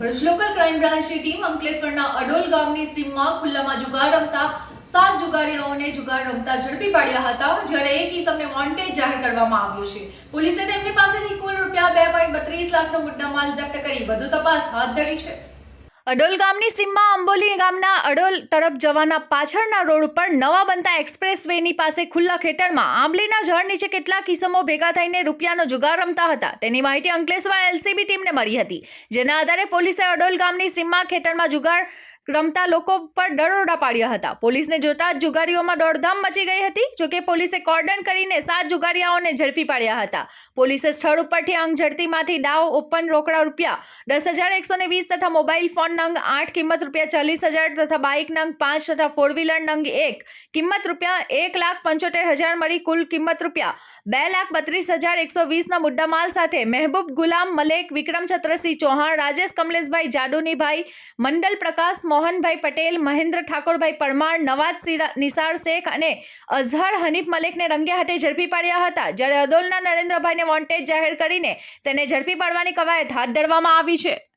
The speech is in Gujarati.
ભરૂચ લોકલ ક્રાઇમ બ્રાન્ચની ટીમ અંકલેશ્વરના અડોલ ગામની સીમમાં ખુલ્લામાં જુગાર રમતા, સાત જુગારીઓને જુગાર રમતા ઝડપી પાડ્યા હતા, જ્યારે એક ઈસમને વોન્ટેડ જાહેર કરવામાં આવ્યો છે. પોલીસે તેમની પાસેથી કુલ રૂપિયા બે પોઈન્ટ બત્રીસ લાખનો મુદ્દામાલ જપ્ત કરી, વધુ તપાસ હાથ ધરી છે. અડોલ ગામની સીમમાં અંબોલી ગામના અડોલ તરફ જવાના પાછળના રોડ ઉપર નવા બનતા એક્સપ્રેસ વેની પાસે ખુલ્લા ખેતરમાં આંબલીના ઝાડ નીચે કેટલાક કિસમો ભેગા થઈને રૂપિયાનો જુગાર રમતા હતા. તેની માહિતી અંકલેશ્વર એલસીબી ટીમને મળી હતી. જેના આધારે પોલીસે અડોલ ગામની સીમમાં ખેતરમાં જુગાર રમતા લોકો પર દરોડા પાડ્યા હતા. પોલીસને જોતા જુગારીઓમાં દોડધામ મચી ગઈ હતી જોકે પોલીસે કોર્ડન કરીને સાત જુગારીયાઓને ઝડપી પાડ્યા હતા. પોલીસે સ્થળ ઉપરથી અંગ ઝડપીમાંથી દાવ, ઓપન રોકડા રૂપિયા દસ હજાર એકસો ને વીસ તથા મોબાઈલ ફોન નંગ આઠ, કિંમત રૂપિયા ચાલીસ હજાર તથા બાઇક નંગ પાંચ તથા ફોર વ્હીલર નંગ એક, કિંમત રૂપિયા એક લાખ પંચોતેર હજાર મળી કુલ કિંમત રૂપિયા બે લાખ બત્રીસ હજાર એકસો વીસના મુદ્દામાલ સાથે મહેબૂબ ગુલામ મલેક વિક્રમ છત્રસિંહ ચૌહાણ, રાજેશ કમલેશભાઈ જાડુનીભાઈ, મંડલ પ્રકાશ મોહનભાઈ પટેલ, મહેન્દ્ર ઠાકોરભાઈ પરમાર, નવાજ સિરા- નિસાર શેખ અને અઝહર હનીફ મલેકને રંગે હાથે ઝડપી પાડ્યા હતા. જ્યારે અદોલના નરેન્દ્રભાઈને વોન્ટેડ જાહેર કરીને તેને ઝડપી પાડવાની કવાયત હાથ ધરવામાં આવી છે.